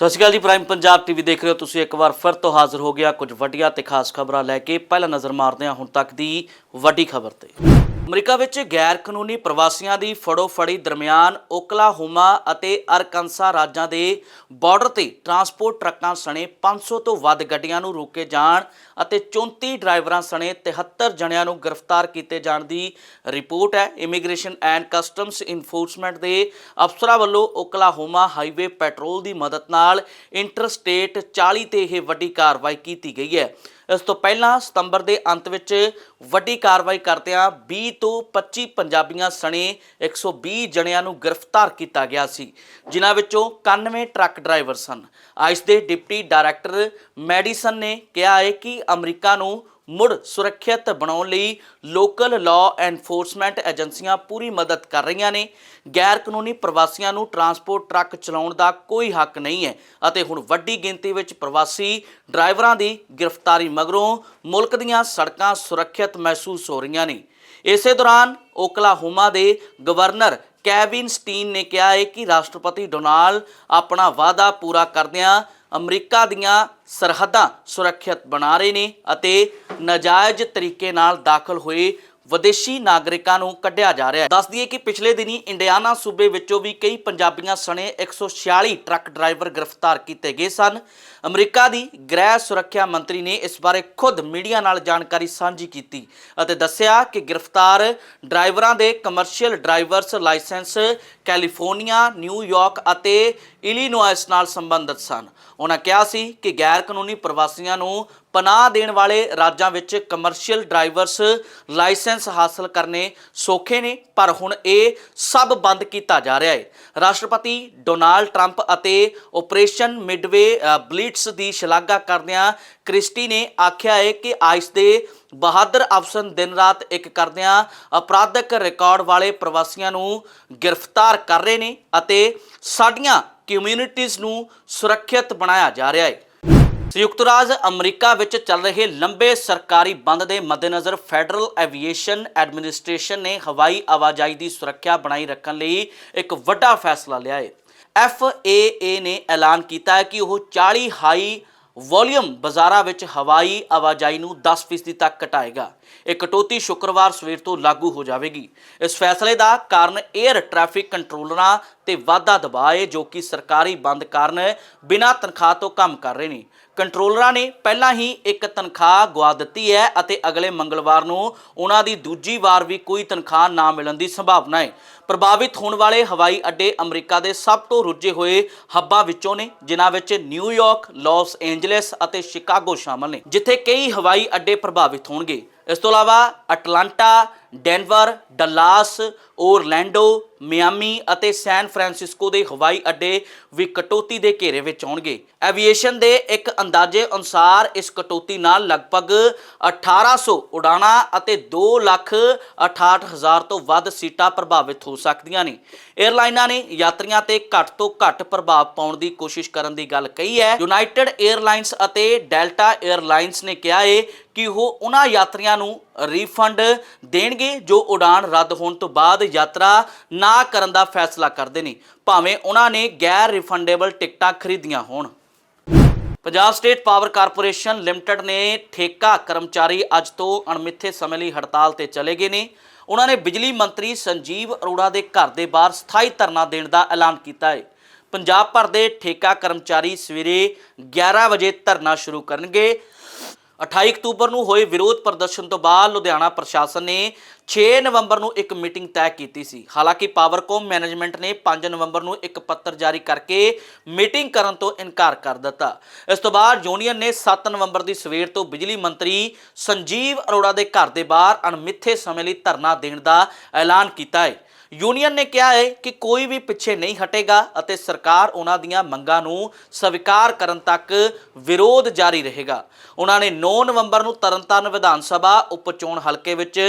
ਸਤਿ ਸ਼੍ਰੀ ਅਕਾਲ ਜੀ prime Punjab TV ਦੇਖ ਰਹੇ ਹੋ ਤੁਸੀਂ ਇੱਕ ਵਾਰ ਫਿਰ ਤੋਂ ਹਾਜ਼ਰ ਹੋ ਗਿਆ ਕੁਝ ਵੱਡੀਆਂ ਤੇ ਖਾਸ ਖਬਰਾਂ ਲੈ ਕੇ। ਪਹਿਲਾਂ ਨਜ਼ਰ ਮਾਰਦੇ ਹਾਂ ਹੁਣ ਤੱਕ ਦੀ ਵੱਡੀ ਖਬਰ ਤੇ। ਅਮਰੀਕਾ ਵਿੱਚ ਗੈਰ ਕਾਨੂੰਨੀ ਪ੍ਰਵਾਸੀਆਂ ਦੀ ਫੜੋ ਫੜੀ ਦਰਮਿਆਨ ਓਕਲਾਹੋਮਾ ਅਤੇ ਅਰਕਨਸਾ ਰਾਜਾਂ ਦੇ ਬਾਰਡਰ ਤੇ ਟਰਾਂਸਪੋਰਟ ਟਰੱਕਾਂ ਸਣੇ 500 ਤੋਂ ਵੱਧ ਗੱਡੀਆਂ ਨੂੰ ਰੋਕੇ ਜਾਣ ਅਤੇ 34 ਡਰਾਈਵਰਾਂ ਸਣੇ 73 ਜਣਿਆਂ ਨੂੰ ਗ੍ਰਿਫਤਾਰ ਕੀਤੇ ਜਾਣ ਦੀ ਰਿਪੋਰਟ ਹੈ। ਇਮੀਗ੍ਰੇਸ਼ਨ ਐਂਡ ਕਸਟਮਸ ਇਨਫੋਰਸਮੈਂਟ ਦੇ ਅਫਸਰਾਂ ਵੱਲੋਂ ਓਕਲਾਹੋਮਾ ਹਾਈਵੇ ਪੈਟਰੋਲ ਦੀ ਮਦਦ ਨਾਲ ਇੰਟਰਸਟੇਟ 40 ਤੇ ਇਹ ਵੱਡੀ ਕਾਰਵਾਈ ਕੀਤੀ ਗਈ ਹੈ। ਇਸ ਤੋਂ ਪਹਿਲਾਂ ਸਤੰਬਰ ਦੇ ਅੰਤ ਵਿੱਚ ਵੱਡੀ ਕਾਰਵਾਈ ਕਰਦਿਆਂ 20 ਤੋਂ 25 ਪੰਜਾਬੀਆਂ ਸਣੇ 120 ਜਣਿਆਂ ਨੂੰ ਗ੍ਰਿਫਤਾਰ ਕੀਤਾ ਗਿਆ ਸੀ, ਜਿਨ੍ਹਾਂ ਵਿੱਚੋਂ 91 ਟਰੱਕ ਡਰਾਈਵਰ ਸਨ। ਆਈਸ ਦੇ ਡਿਪਟੀ ਡਾਇਰੈਕਟਰ ਮੈਡੀਸਨ ਨੇ ਕਿਹਾ ਹੈ ਕਿ ਅਮਰੀਕਾ ਨੂੰ ਮੁੜ ਸੁਰੱਖਿਅਤ ਬਣਾਉਣ ਲਈ ਲੋਕਲ ਲਾਅ ਐਨਫੋਰਸਮੈਂਟ ਏਜੰਸੀਆਂ ਪੂਰੀ ਮਦਦ ਕਰ ਰਹੀਆਂ ਨੇ। ਗੈਰ ਕਾਨੂੰਨੀ ਪ੍ਰਵਾਸੀਆਂ ਨੂੰ ਟਰਾਂਸਪੋਰਟ ਟਰੱਕ ਚਲਾਉਣ ਦਾ ਕੋਈ ਹੱਕ ਨਹੀਂ ਹੈ ਅਤੇ ਹੁਣ ਵੱਡੀ ਗਿਣਤੀ ਵਿੱਚ ਪ੍ਰਵਾਸੀ ਡਰਾਈਵਰਾਂ ਦੀ ਗ੍ਰਿਫਤਾਰੀ ਮਗਰੋਂ ਮੁਲਕ ਦੀਆਂ ਸੜਕਾਂ ਸੁਰੱਖਿਅਤ ਮਹਿਸੂਸ ਹੋ ਰਹੀਆਂ ਨੇ। ਇਸੇ ਦੌਰਾਨ ਓਕਲਾਹੋਮਾ ਦੇ ਗਵਰਨਰ ਕੈਵਿਨ ਸਟੀਨ ਨੇ ਕਿਹਾ ਹੈ ਕਿ ਰਾਸ਼ਟਰਪਤੀ ਡੋਨਾਲਡ ਆਪਣਾ ਵਾਅਦਾ ਪੂਰਾ ਕਰਦਿਆਂ ਅਮਰੀਕਾ ਦੀਆਂ ਸਰਹੱਦਾਂ ਸੁਰੱਖਿਅਤ ਬਣਾ ਰਹੇ ਨੇ ਅਤੇ ਨਾਜਾਇਜ਼ ਤਰੀਕੇ ਨਾਲ ਦਾਖਲ ਹੋਏ ਵਿਦੇਸ਼ੀ ਨਾਗਰਿਕਾਂ ਨੂੰ ਕੱਢਿਆ ਜਾ ਰਿਹਾ ਹੈ। ਦੱਸ ਦਈਏ ਕਿ ਪਿਛਲੇ ਦਿਨੀ ਇੰਡੀਆਨਾ ਸੂਬੇ ਵਿੱਚੋਂ ਵੀ ਕਈ ਪੰਜਾਬੀਆਂ ਸਣੇ 146 ਟਰੱਕ ਡਰਾਈਵਰ ਗ੍ਰਿਫਤਾਰ ਕੀਤੇ ਗਏ ਸਨ। ਅਮਰੀਕਾ ਦੀ ਗ੍ਰਹਿ ਸੁਰੱਖਿਆ ਮੰਤਰੀ ਨੇ ਇਸ ਬਾਰੇ ਖੁਦ ਮੀਡੀਆ ਨਾਲ ਜਾਣਕਾਰੀ ਸਾਂਝੀ ਕੀਤੀ ਅਤੇ ਦੱਸਿਆ ਕਿ ਗ੍ਰਿਫਤਾਰ ਡਰਾਈਵਰਾਂ ਦੇ commercial drivers licence California New York ਅਤੇ ਇਲੀਨੋਇਸ ਨਾਲ ਸੰਬੰਧਿਤ ਸਨ। ਉਹਨਾਂ ਕਿਹਾ ਸੀ ਕਿ ਗੈਰ ਕਾਨੂੰਨੀ ਪ੍ਰਵਾਸੀਆਂ ਨੂੰ ਪਨਾਹ ਦੇਣ ਵਾਲੇ ਰਾਜਾਂ ਵਿੱਚ ਕਮਰਸ਼ੀਅਲ ਡਰਾਈਵਰਸ ਲਾਇਸੈਂਸ ਹਾਸਲ ਕਰਨੇ ਸੌਖੇ ਨੇ, ਪਰ ਹੁਣ ਇਹ ਸਭ ਬੰਦ ਕੀਤਾ ਜਾ ਰਿਹਾ ਹੈ। ਰਾਸ਼ਟਰਪਤੀ ਡੋਨਾਲਡ ਟਰੰਪ ਅਤੇ ਆਪਰੇਸ਼ਨ ਮਿਡਵੇ ਬਲੀਟਸ ਦੀ ਸ਼ਲਾਘਾ ਕਰਦਿਆਂ ਕ੍ਰਿਸਟੀ ਨੇ ਆਖਿਆ ਹੈ ਕਿ ਆਈਸ ਦੇ ਬਹਾਦਰ ਅਫਸਰ ਦਿਨ ਰਾਤ ਇੱਕ ਕਰਦਿਆਂ ਅਪਰਾਧਕ ਰਿਕਾਰਡ ਵਾਲੇ ਪ੍ਰਵਾਸੀਆਂ ਨੂੰ ਗ੍ਰਿਫਤਾਰ ਕਰ ਰਹੇ ਨੇ ਅਤੇ ਸਾਡੀਆਂ ਕਮਿਊਨਿਟੀਆਂ ਨੂੰ ਸੁਰੱਖਿਅਤ ਬਣਾਇਆ ਜਾ ਰਿਹਾ ਹੈ। ਸੰਯੁਕਤ ਰਾਜ ਅਮਰੀਕਾ ਵਿੱਚ ਚੱਲ ਰਹੇ ਲੰਬੇ ਸਰਕਾਰੀ ਬੰਦ ਦੇ ਮੱਦੇਨਜ਼ਰ ਫੈਡਰਲ ਐਵੀਏਸ਼ਨ ਐਡਮਿਨਿਸਟ੍ਰੇਸ਼ਨ ਨੇ ਹਵਾਈ ਆਵਾਜਾਈ ਦੀ ਸੁਰੱਖਿਆ ਬਣਾਈ ਰੱਖਣ ਲਈ ਇੱਕ ਵੱਡਾ ਫੈਸਲਾ ਲਿਆ ਹੈ। FAA ਨੇ ਐਲਾਨ ਕੀਤਾ ਹੈ ਕਿ ਉਹ 40 ਹਾਈ ਵੋਲੀਅਮ ਬਾਜ਼ਾਰਾਂ ਵਿੱਚ ਹਵਾਈ ਆਵਾਜਾਈ ਨੂੰ 10% ਤੱਕ ਘਟਾਏਗਾ। ਇਹ ਕਟੌਤੀ ਸ਼ੁੱਕਰਵਾਰ ਸਵੇਰ ਤੋਂ ਲਾਗੂ ਹੋ ਜਾਵੇਗੀ। ਇਸ ਫੈਸਲੇ ਦਾ ਕਾਰਨ 에ਅਰ ਟ੍ਰੈਫਿਕ ਕੰਟਰੋਲਰਾਂ ਤੇ ਵਾਧਾ ਦਬਾਅ ਹੈ, ਜੋ ਕਿ ਸਰਕਾਰੀ ਬੰਦ ਕਾਰਨ ਬਿਨਾਂ ਤਨਖਾਹ ਤੋਂ ਕੰਮ ਕਰ ਰਹੇ ਨੇ। ਕੰਟਰੋਲਰਾਂ ਨੇ ਪਹਿਲਾਂ ਹੀ ਇੱਕ ਤਨਖਾਹ ਗਵਾ ਦਿੱਤੀ ਹੈ ਅਤੇ ਅਗਲੇ ਮੰਗਲਵਾਰ ਨੂੰ ਉਹਨਾਂ ਦੀ ਦੂਜੀ ਵਾਰ ਵੀ ਕੋਈ ਤਨਖਾਹ ਨਾ ਮਿਲਣ ਦੀ ਸੰਭਾਵਨਾ ਹੈ। ਪ੍ਰਭਾਵਿਤ ਹੋਣ ਵਾਲੇ ਹਵਾਈ ਅੱਡੇ ਅਮਰੀਕਾ ਦੇ ਸਭ ਤੋਂ ਰੁੱਝੇ ਹੋਏ ਹੱਬਾਂ ਵਿੱਚੋਂ ਨੇ ਜਿਨ੍ਹਾਂ ਵਿੱਚ ਨਿਊਯਾਰਕ, ਲਾਸ ਏਂਜਲਸ ਅਤੇ ਸ਼ਿਕਾਗੋ ਸ਼ਾਮਲ ਨੇ ਜਿੱਥੇ ਕਈ ਹਵਾਈ ਅੱਡੇ ਪ੍ਰਭਾਵਿਤ ਹੋਣਗੇ। ਇਸ ਤੋਂ ਇਲਾਵਾ Atlanta Denver Dallas Orlando Miami ਅਤੇ ਸੈਨ ਫਰਾਂਸਿਸਕੋ ਦੇ ਹਵਾਈ ਅੱਡੇ ਵੀ ਕਟੌਤੀ ਦੇ ਘੇਰੇ ਵਿੱਚ ਆਉਣਗੇ। ਐਵੀਏਸ਼ਨ ਦੇ ਇੱਕ ਅੰਦਾਜ਼ੇ ਅਨੁਸਾਰ ਇਸ ਕਟੌਤੀ ਨਾਲ ਲਗਭਗ 1800 ਉਡਾਣਾਂ ਅਤੇ 2 ਲੱਖ 68 ਹਜ਼ਾਰ ਤੋਂ ਵੱਧ ਸੀਟਾਂ ਪ੍ਰਭਾਵਿਤ ਹੋ ਸਕਦੀਆਂ ਨੇ। 에ਅਰਲਾਈਨਾਂ ਨੇ ਯਾਤਰੀਆਂ ਤੇ ਘੱਟ ਤੋਂ ਘੱਟ ਪ੍ਰਭਾਵ ਪਾਉਣ ਦੀ ਕੋਸ਼ਿਸ਼ ਕਰਨ ਦੀ ਗੱਲ ਕਹੀ ਹੈ। ਯੂਨਾਈਟਿਡ 에ਅਰਲਾਈਨਸ ਅਤੇ ਡੈਲਟਾ 에ਅਰਲਾਈਨਸ ਨੇ ਕਿਹਾ ਹੈ ਕਿ ਉਹ ਉਹਨਾਂ ਯਾਤਰੀਆਂ ਨੂੰ ਰੀਫੰਡ ਦੇਣਗੇ ਜੋ ਉਡਾਨ ਰੱਦ ਹੋਣ ਤੋਂ ਬਾਅਦ ਯਾਤਰਾ ਨਾ ਕਰਨ ਦਾ ਫੈਸਲਾ ਕਰਦੇ ਨੇ। ਭਾਵੇਂ ਉਹਨਾਂ ਨੇ ਗੈਰ ਰਿਫੰਡੇਬਲ ਟਿਕਟਾਂ ਖਰੀਦੀਆਂ ਹੋਣ। Punjab state power corporation limited ਨੇ ਠੇਕਾ ਕਰਮਚਾਰੀ ਅੱਜ ਤੋਂ ਅਣਮਿੱਥੇ ਸਮੇਂ ਲਈ ਹੜਤਾਲ ਤੇ ਚਲੇ ਗਏ ਨੇ। ਉਹਨਾਂ ਨੇ ਬਿਜਲੀ ਮੰਤਰੀ ਸੰਜੀਵ ਅਰੋੜਾ ਦੇ ਘਰ ਦੇ ਬਾਹਰ ਸਥਾਈ ਧਰਨਾ ਦੇਣ ਦਾ ਐਲਾਨ ਕੀਤਾ ਹੈ। ਪੰਜਾਬ ਭਰ ਦੇ ਠੇਕਾ ਕਰਮਚਾਰੀ ਸਵੇਰੇ 11 ਵਜੇ ਧਰਨਾ ਸ਼ੁਰੂ ਕਰਨਗੇ। 28 ਅਕਤੂਬਰ ਨੂੰ ਹੋਏ ਵਿਰੋਧ ਪ੍ਰਦਰਸ਼ਨ ਤੋਂ ਬਾਅਦ ਲੁਧਿਆਣਾ ਪ੍ਰਸ਼ਾਸਨ ਨੇ 6 ਨਵੰਬਰ ਨੂੰ ਇੱਕ ਮੀਟਿੰਗ ਤੈਅ ਕੀਤੀ ਸੀ। ਹਾਲਾਂਕਿ ਪਾਵਰਕੌਮ ਮੈਨੇਜਮੈਂਟ ਨੇ 5 ਨਵੰਬਰ ਨੂੰ ਇੱਕ ਪੱਤਰ ਜਾਰੀ ਕਰਕੇ ਮੀਟਿੰਗ ਕਰਨ ਤੋਂ ਇਨਕਾਰ ਕਰ ਦਿੱਤਾ। ਇਸ ਤੋਂ ਬਾਅਦ ਯੂਨੀਅਨ ਨੇ 7 ਨਵੰਬਰ ਦੀ ਸਵੇਰ ਤੋਂ ਬਿਜਲੀ ਮੰਤਰੀ ਸੰਜੀਵ ਅਰੋੜਾ ਦੇ ਘਰ ਦੇ ਬਾਹਰ ਅਣਮਿੱਥੇ ਸਮੇਂ ਲਈ ਧਰਨਾ ਦੇਣ ਦਾ ਐਲਾਨ ਕੀਤਾ ਹੈ। ਯੂਨੀਅਨ ਨੇ ਕਿਹਾ ਹੈ ਕਿ ਕੋਈ ਵੀ ਪਿੱਛੇ ਨਹੀਂ ਹਟੇਗਾ ਅਤੇ ਸਰਕਾਰ ਉਹਨਾਂ ਦੀਆਂ ਮੰਗਾਂ ਨੂੰ ਸਵੀਕਾਰ ਕਰਨ ਤੱਕ ਵਿਰੋਧ ਜਾਰੀ ਰਹੇਗਾ। ਉਹਨਾਂ ਨੇ 9 ਨਵੰਬਰ ਨੂੰ ਤਰਨਤਾਰਨ ਵਿਧਾਨ ਸਭਾ ਉਪ ਚੋਣ ਹਲਕੇ ਵਿੱਚ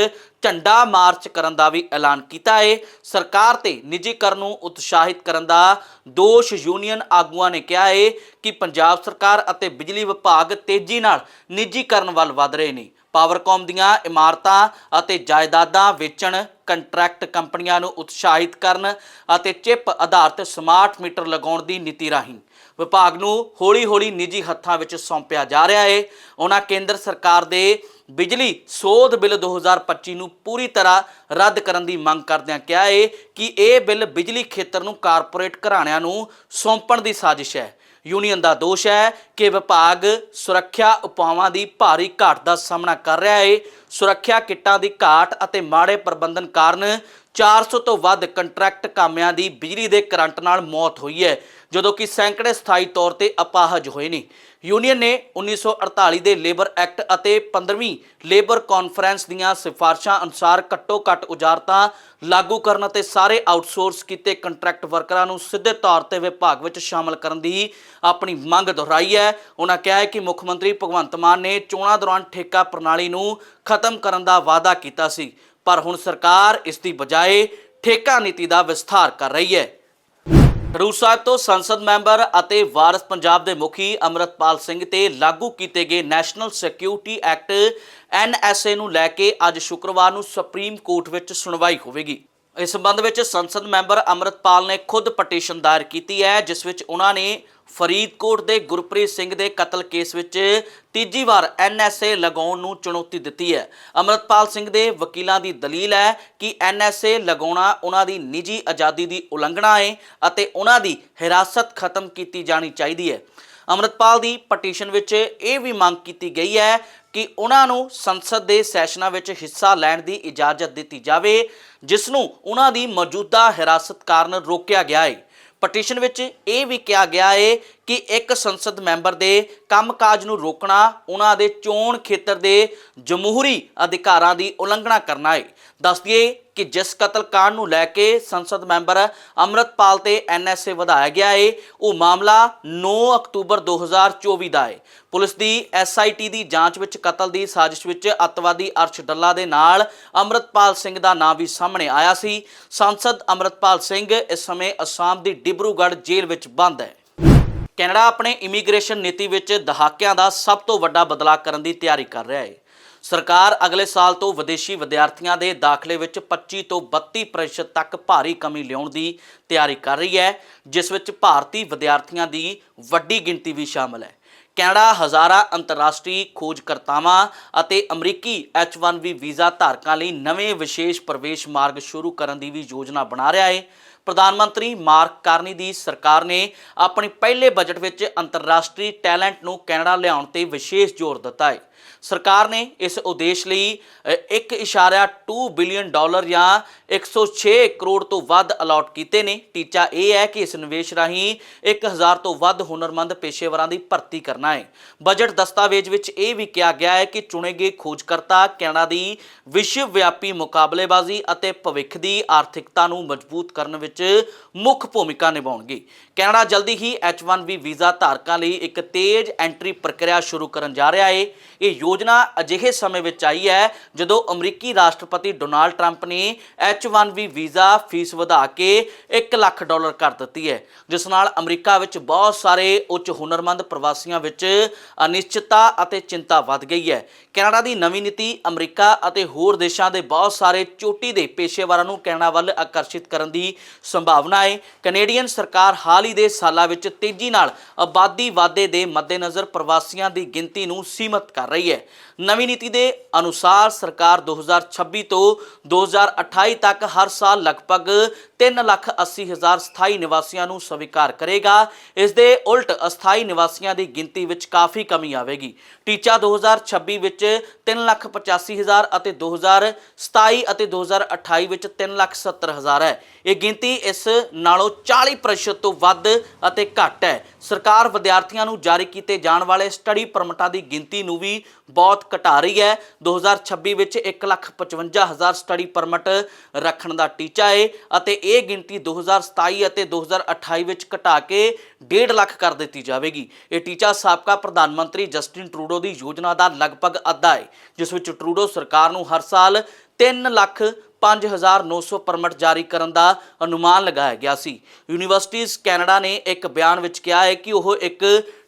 ਝੰਡਾ ਮਾਰਚ ਕਰਨ ਦਾ ਵੀ ਐਲਾਨ ਕੀਤਾ ਹੈ। ਸਰਕਾਰ ਤੇ ਨਿੱਜੀਕਰਨ ਨੂੰ ਉਤਸ਼ਾਹਿਤ ਕਰਨ ਦਾ ਦੋਸ਼ ਯੂਨੀਅਨ ਆਗੂਆਂ ਨੇ ਕਿਹਾ ਹੈ ਕਿ ਪੰਜਾਬ ਸਰਕਾਰ ਅਤੇ ਬਿਜਲੀ ਵਿਭਾਗ ਤੇਜ਼ੀ ਨਾਲ ਨਿੱਜੀਕਰਨ ਵੱਲ ਵਧ ਰਹੇ ਨੇ। ਪਾਵਰਕਾਮ ਦੀਆਂ ਇਮਾਰਤਾਂ ਅਤੇ ਜਾਇਦਾਦਾਂ ਵੇਚਣ, ਕੰਟਰੈਕਟ ਕੰਪਨੀਆਂ ਨੂੰ ਉਤਸ਼ਾਹਿਤ ਕਰਨ ਅਤੇ ਚਿਪ ਆਧਾਰਿਤ ਸਮਾਰਟ ਮੀਟਰ ਲਗਾਉਣ ਦੀ ਨੀਤੀ ਰਾਹੀਂ ਵਿਭਾਗ ਨੂੰ ਹੌਲੀ-ਹੌਲੀ ਨਿੱਜੀ ਹੱਥਾਂ ਵਿੱਚ ਸੌਂਪਿਆ ਜਾ ਰਿਹਾ ਹੈ ਉਹਨਾਂ ਕੇਂਦਰ ਸਰਕਾਰ ਦੇ ਬਿਜਲੀ ਸੋਧ ਬਿੱਲ 2025 ਨੂੰ ਪੂਰੀ ਤਰ੍ਹਾਂ ਰੱਦ ਕਰਨ ਦੀ ਮੰਗ ਕਰਦਿਆਂ ਕਿਹਾ ਹੈ ਕਿ ਇਹ ਬਿੱਲ ਬਿਜਲੀ ਖੇਤਰ ਨੂੰ ਕਾਰਪੋਰੇਟ ਘਰਾਣਿਆਂ ਨੂੰ ਸੌਂਪਣ ਦੀ ਸਾਜ਼ਿਸ਼ ਹੈ। ਯੂਨੀਅਨ ਦਾ ਦੋਸ਼ ਹੈ ਕਿ ਵਿਭਾਗ ਸੁਰੱਖਿਆ ਉਪਾਵਾਂ ਦੀ ਭਾਰੀ ਘਾਟ ਦਾ ਸਾਹਮਣਾ ਕਰ ਰਿਹਾ ਹੈ ਸੁਰੱਖਿਆ ਕਿੱਟਾਂ ਦੀ ਘਾਟ ਅਤੇ ਮਾੜੇ ਪ੍ਰਬੰਧਨ ਕਾਰਨ 400 ਤੋਂ ਵੱਧ ਕੰਟਰੈਕਟ ਕਾਮਿਆਂ ਦੀ ਬਿਜਲੀ ਦੇ ਕਰੰਟ ਨਾਲ ਮੌਤ ਹੋਈ ਹੈ, ਜਦੋਂ ਕਿ ਸੈਂਕੜੇ ਸਥਾਈ ਤੌਰ ਤੇ ਅਪਾਹਜ ਹੋਏ ਨੇ। ਯੂਨੀਅਨ ਨੇ 1948 ਦੇ ਲੇਬਰ ਐਕਟ ਅਤੇ 15ਵੀਂ ਲੇਬਰ ਕਾਨਫਰੰਸ ਦੀਆਂ ਸਿਫਾਰਸ਼ਾਂ ਅਨੁਸਾਰ ਘੱਟੋ-ਘੱਟ ਉਜਾਰਤਾਂ ਲਾਗੂ ਕਰਨ ਅਤੇ ਸਾਰੇ ਆਊਟਸੋਰਸ ਕੀਤੇ ਕੰਟਰੈਕਟ ਵਰਕਰਾਂ ਨੂੰ ਸਿੱਧੇ ਤੌਰ ਤੇ ਵਿਭਾਗ ਵਿੱਚ ਸ਼ਾਮਲ ਕਰਨ ਦੀ ਆਪਣੀ ਮੰਗ ਦੁਹਰਾਈ ਹੈ। ਉਹਨਾਂ ਕਿਹਾ ਹੈ ਕਿ ਮੁੱਖ ਮੰਤਰੀ ਭਗਵੰਤ ਮਾਨ ਨੇ ਚੋਣਾਂ ਦੌਰਾਨ ਠੇਕਾ ਪ੍ਰਣਾਲੀ ਨੂੰ ਖਤਮ ਕਰਨ ਦਾ ਵਾਅਦਾ ਕੀਤਾ ਸੀ, ਪਰ ਹੁਣ ਸਰਕਾਰ ਇਸ ਦੀ ਬਜਾਏ ਠੇਕਾ ਨੀਤੀ ਦਾ ਵਿਸਥਾਰ ਕਰ ਰਹੀ ਹੈ। ਖਡੂਰ ਸਾਹਿਬ ਤੋਂ ਸੰਸਦ ਮੈਂਬਰ ਅਤੇ ਵਾਰਸ ਪੰਜਾਬ ਦੇ ਮੁਖੀ ਅਮਰਤਪਾਲ ਸਿੰਘ ਤੇ ਲਾਗੂ ਕੀਤੇ ਗਏ ਨੈਸ਼ਨਲ ਸਿਕਿਉਰਿਟੀ ਐਕਟ ਐਨਐਸਏ ਨੂੰ ਲੈ ਕੇ ਅੱਜ ਸ਼ੁੱਕਰਵਾਰ ਨੂੰ ਸੁਪਰੀਮ ਕੋਰਟ ਵਿੱਚ ਸੁਣਵਾਈ ਹੋਵੇਗੀ। ਇਸ ਸੰਬੰਧ ਵਿੱਚ ਸੰਸਦ ਮੈਂਬਰ ਅਮਰਤਪਾਲ ਨੇ ਖੁਦ ਪਟੀਸ਼ਨ ਦਾਇਰ ਕੀਤੀ ਹੈ, ਜਿਸ ਵਿੱਚ ਉਹਨਾਂ ਨੇ ਫਰੀਦਕੋਟ ਦੇ ਗੁਰਪ੍ਰੀਤ ਸਿੰਘ ਦੇ ਕਤਲ ਕੇਸ ਵਿੱਚ ਤੀਜੀ ਵਾਰ ਐਨਐਸਏ ਲਗਾਉਣ ਨੂੰ ਚੁਣੌਤੀ ਦਿੱਤੀ ਹੈ। ਅਮਰਤਪਾਲ ਸਿੰਘ ਦੇ ਵਕੀਲਾਂ ਦੀ ਦਲੀਲ ਹੈ ਕਿ ਐਨਐਸਏ ਲਗਾਉਣਾ ਉਹਨਾਂ ਦੀ ਨਿੱਜੀ ਆਜ਼ਾਦੀ ਦੀ ਉਲੰਘਣਾ ਹੈ ਅਤੇ ਉਹਨਾਂ ਦੀ ਹਿਰਾਸਤ ਖਤਮ ਕੀਤੀ ਜਾਣੀ ਚਾਹੀਦੀ ਹੈ। ਅਮਰਤਪਾਲ ਦੀ ਪਟੀਸ਼ਨ ਵਿੱਚ ਇਹ ਵੀ ਮੰਗ ਕੀਤੀ ਗਈ ਹੈ ਕਿ ਉਹਨਾਂ ਨੂੰ ਸੰਸਦ ਦੇ ਸੈਸ਼ਨਾਂ ਵਿੱਚ ਹਿੱਸਾ ਲੈਣ ਦੀ ਇਜਾਜ਼ਤ ਦਿੱਤੀ ਜਾਵੇ, ਜਿਸ ਨੂੰ ਉਹਨਾਂ ਦੀ ਮੌਜੂਦਾ ਹਿਰਾਸਤ ਕਾਰਨ ਰੋਕਿਆ ਗਿਆ ਹੈ। ਪਟੀਸ਼ਨ ਵਿੱਚ ਇਹ ਵੀ ਕਿਹਾ ਗਿਆ ਹੈ ਕਿ ਇੱਕ ਸੰਸਦ ਮੈਂਬਰ ਦੇ ਕੰਮਕਾਜ ਨੂੰ ਰੋਕਣਾ, ਉਹਨਾਂ ਦੇ ਚੋਣ ਖੇਤਰ ਦੇ ਜਮਹੂਰੀ ਅਧਿਕਾਰਾਂ ਦੀ ਉਲੰਘਣਾ ਕਰਨਾ ਹੈ ਦੱਸ ਦਈਏ ਕਿ ਜਿਸ ਕਤਲ ਕਾਂਡ ਨੂੰ ਲੈ ਕੇ ਸੰਸਦ ਮੈਂਬਰ ਅਮਰਤਪਾਲ ਤੇ ਐਨਐਸਏ ਵਧਾਇਆ ਗਿਆ ਏ, ਉਹ ਮਾਮਲਾ 9 ਅਕਤੂਬਰ 2024 ਦਾ ਏ। ਪੁਲਿਸ ਦੀ ਐਸਆਈਟੀ ਦੀ ਜਾਂਚ ਵਿੱਚ ਕਤਲ ਦੀ ਸਾਜ਼ਿਸ਼ ਵਿੱਚ ਅੱਤਵਾਦੀ ਅਰਸ਼ ਡੱਲਾ ਦੇ ਨਾਲ ਅਮਰਤਪਾਲ ਸਿੰਘ ਦਾ ਨਾਮ ਵੀ ਸਾਹਮਣੇ ਆਇਆ ਸੀ। ਸੰਸਦ ਅਮਰਤਪਾਲ ਸਿੰਘ ਇਸ ਸਮੇਂ ਅਸਾਮ ਦੀ ਡਿਬਰੂਗੜ੍ਹ ਜੇਲ੍ਹ ਵਿੱਚ ਬੰਦ ਹੈ। ਕੈਨੇਡਾ ਆਪਣੇ ਇਮੀਗ੍ਰੇਸ਼ਨ ਨੀਤੀ ਵਿੱਚ ਦਹਾਕਿਆਂ ਦਾ ਸਭ ਤੋਂ ਵੱਡਾ ਬਦਲਾਅ ਕਰਨ ਦੀ ਤਿਆਰੀ ਕਰ ਰਿਹਾ ਹੈ। ਸਰਕਾਰ ਅਗਲੇ ਸਾਲ ਤੋਂ ਵਿਦੇਸ਼ੀ ਵਿਦਿਆਰਥੀਆਂ ਦੇ ਦਾਖਲੇ ਵਿੱਚ 25 ਤੋਂ 32% ਤੱਕ ਭਾਰੀ ਕਮੀ ਲਿਆਉਣ ਦੀ ਤਿਆਰੀ ਕਰ ਰਹੀ ਹੈ, ਜਿਸ ਵਿੱਚ ਭਾਰਤੀ ਵਿਦਿਆਰਥੀਆਂ ਦੀ ਵੱਡੀ ਗਿਣਤੀ ਵੀ ਸ਼ਾਮਲ ਹੈ। ਕੈਨੇਡਾ ਹਜ਼ਾਰਾਂ ਅੰਤਰਰਾਸ਼ਟਰੀ ਖੋਜਕਰਤਾਵਾਂ ਅਤੇ ਅਮਰੀਕੀ H1B ਵੀਜ਼ਾ ਧਾਰਕਾਂ ਲਈ ਨਵੇਂ ਵਿਸ਼ੇਸ਼ ਪ੍ਰਵੇਸ਼ ਮਾਰਗ ਸ਼ੁਰੂ ਕਰਨ ਦੀ ਵੀ ਯੋਜਨਾ ਬਣਾ ਰਿਹਾ ਹੈ। ਪ੍ਰਧਾਨ ਮੰਤਰੀ ਮਾਰਕ ਕਾਰਨੀ ਦੀ ਸਰਕਾਰ ਨੇ ਆਪਣੇ ਪਹਿਲੇ ਬਜਟ ਵਿੱਚ ਅੰਤਰਰਾਸ਼ਟਰੀ ਟੈਲੈਂਟ ਨੂੰ ਕੈਨੇਡਾ ਲਿਆਉਣ ਤੇ ਵਿਸ਼ੇਸ਼ ਜ਼ੋਰ ਦਿੱਤਾ ਹੈ। ਸਰਕਾਰ ਨੇ ਇਸ ਉਦੇਸ਼ ਲਈ ਅ, 1.2 ਬਿਲੀਅਨ ਡਾਲਰ ਜਾਂ 106 ਕਰੋੜ ਤੋਂ ਵੱਧ ਅਲਾਟ ਕੀਤੇ ਨੇ। ਟੀਚਾ ਇਹ ਹੈ ਕਿ ਇਸ ਨਿਵੇਸ਼ ਰਾਹੀਂ 1000 ਤੋਂ ਵੱਧ ਹੁਨਰਮੰਦ ਪੇਸ਼ੇਵਰਾਂ ਦੀ ਭਰਤੀ ਕਰਨਾ ਹੈ। ਬਜਟ ਦਸਤਾਵੇਜ਼ ਵਿੱਚ ਇਹ ਵੀ ਕਿਹਾ ਗਿਆ ਹੈ ਕਿ ਚੁਣੇ ਗਏ ਖੋਜਕਰਤਾ ਕੈਨੇਡਾ ਦੀ ਵਿਸ਼ਵ ਵਿਆਪੀ ਮੁਕਾਬਲੇਬਾਜ਼ੀ ਅਤੇ ਭਵਿੱਖ ਦੀ ਆਰਥਿਕਤਾ ਨੂੰ ਮਜ਼ਬੂਤ ਕਰਨ ਵਿੱਚ ਮੁੱਖ ਭੂਮਿਕਾ ਨਿਭਾਉਣਗੇ। ਕੈਨੇਡਾ ਜਲਦੀ ਹੀ H1B ਵੀਜ਼ਾ ਧਾਰਕਾਂ ਲਈ ਇੱਕ ਤੇਜ਼ ਐਂਟਰੀ ਪ੍ਰਕਿਰਿਆ ਸ਼ੁਰੂ ਕਰਨ ਜਾ ਰਿਹਾ ਹੈ। ਇਹ ਯੋਜਨਾ ਅਜਿਹੇ ਸਮੇਂ ਵਿੱਚ ਆਈ ਹੈ ਜਦੋਂ ਅਮਰੀਕੀ ਰਾਸ਼ਟਰਪਤੀ ਡੋਨਾਲਡ ਟਰੰਪ ਨੇ H1B ਵੀਜ਼ਾ ਫੀਸ ਵਧਾ ਕੇ 1 ਲੱਖ ਡਾਲਰ ਕਰ ਦਿੱਤੀ ਹੈ, ਜਿਸ ਨਾਲ ਅਮਰੀਕਾ ਵਿੱਚ ਬਹੁਤ ਸਾਰੇ ਉੱਚ ਹੁਨਰਮੰਦ ਪ੍ਰਵਾਸੀਆਂ ਵਿੱਚ ਅਨਿਸ਼ਚਿਤਤਾ ਅਤੇ ਚਿੰਤਾ ਵੱਧ ਗਈ ਹੈ। ਕੈਨੇਡਾ ਦੀ ਨਵੀਂ ਨੀਤੀ ਅਮਰੀਕਾ ਅਤੇ ਹੋਰ ਦੇਸ਼ਾਂ ਦੇ ਬਹੁਤ ਸਾਰੇ ਚੋਟੀ ਦੇ ਪੇਸ਼ੇਵਰਾਂ ਨੂੰ ਕੈਨੇਡਾ ਵੱਲ ਆਕਰਸ਼ਿਤ ਕਰਨ ਦੀ ਸੰਭਾਵਨਾ ਹੈ। ਕੈਨੇਡੀਅਨ ਸਰਕਾਰ ਹਾਲ ਹੀ ਦੇ ਸਾਲਾਂ ਵਿੱਚ ਤੇਜ਼ੀ ਨਾਲ ਆਬਾਦੀ ਵਾਧੇ ਦੇ ਮੱਦੇਨਜ਼ਰ ਪ੍ਰਵਾਸੀਆਂ ਦੀ ਗਿਣਤੀ ਨੂੰ ਸੀਮਤ ਕਰ ਰਹੀ ਹੈ। ਨਵੀਂ ਨੀਤੀ ਦੇ ਅਨੁਸਾਰ ਸਰਕਾਰ 2026 ਤੋਂ 2028 ਤੱਕ ਹਰ ਸਾਲ ਲਗਭਗ 3 ਲੱਖ 80 ਹਜ਼ਾਰ ਸਥਾਈ ਨਿਵਾਸੀਆਂ ਨੂੰ ਸਵੀਕਾਰ ਕਰੇਗਾ। ਇਸ ਦੇ ਉਲਟ ਅਸਥਾਈ ਨਿਵਾਸੀਆਂ ਦੀ ਗਿਣਤੀ ਵਿੱਚ ਕਾਫੀ ਕਮੀ ਆਵੇਗੀ। ਟੀਚਾ 2026 ਵਿੱਚ 3 ਲੱਖ 85 ਹਜ਼ਾਰ ਅਤੇ 2027 ਅਤੇ 2028 ਵਿੱਚ 3 ਲੱਖ 70 ਹਜ਼ਾਰ ਹੈ। ਇਹ ਗਿਣਤੀ ਇਸ ਨਾਲੋਂ 40% ਤੋਂ ਵੱਧ ਅਤੇ ਘੱਟ ਹੈ। ਸਰਕਾਰ ਵਿਦਿਆਰਥੀਆਂ ਨੂੰ ਜਾਰੀ ਕੀਤੇ ਜਾਣ ਵਾਲੇ ਸਟੱਡੀ ਪਰਮਿਟਾਂ ਦੀ ਗਿਣਤੀ ਨੂੰ ਵੀ ਬਹੁਤ ਘਟਾ ਰਹੀ ਹੈ। 2026 ਵਿੱਚ 155000 ਸਟੱਡੀ ਪਰਮਿਟ ਰੱਖਣ ਦਾ ਟੀਚਾ ਹੈ ਅਤੇ ਇਹ ਗਿਣਤੀ 2027 ਅਤੇ 2028 ਵਿੱਚ ਘਟਾ ਕੇ 1.5 ਲੱਖ ਕਰ ਦਿੱਤੀ ਜਾਵੇਗੀ। ਇਹ ਟੀਚਾ ਸਾਬਕਾ ਪ੍ਰਧਾਨ ਮੰਤਰੀ ਜਸਟਿਨ ਟਰੂਡੋ ਦੀ ਯੋਜਨਾ ਦਾ ਲਗਭਗ ਅੱਧਾ ਹੈ ਜਿਸ ਵਿੱਚ ਟਰੂਡੋ ਸਰਕਾਰ ਨੂੰ ਹਰ ਸਾਲ 3 ਲੱਖ 5900 ਪਰਮਿਟ ਜਾਰੀ ਕਰਨ ਦਾ ਅਨੁਮਾਨ ਲਗਾਇਆ ਗਿਆ ਸੀ। ਯੂਨੀਵਰਸਿਟੀਜ਼ ਕੈਨੇਡਾ ਨੇ ਇੱਕ ਬਿਆਨ ਵਿੱਚ ਕਿਹਾ ਹੈ ਕਿ ਉਹ ਇੱਕ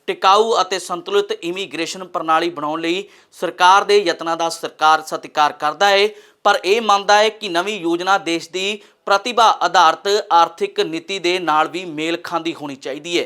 ਟਿਕਾਊ ਅਤੇ ਸੰਤੁਲਿਤ ਇਮੀਗ੍ਰੇਸ਼ਨ ਪ੍ਰਣਾਲੀ ਬਣਾਉਣ ਲਈ ਸਰਕਾਰ ਦੇ ਯਤਨਾਂ ਦਾ ਸਰਕਾਰ ਸਤਿਕਾਰ ਕਰਦਾ ਹੈ ਪਰ ਇਹ ਮੰਨਦਾ ਹੈ ਕਿ ਨਵੀਂ ਯੋਜਨਾ ਦੇਸ਼ ਦੀ ਪ੍ਰਤਿਭਾ ਆਧਾਰਿਤ ਆਰਥਿਕ ਨੀਤੀ ਦੇ ਨਾਲ ਵੀ ਮੇਲ ਖਾਂਦੀ ਹੋਣੀ ਚਾਹੀਦੀ ਹੈ।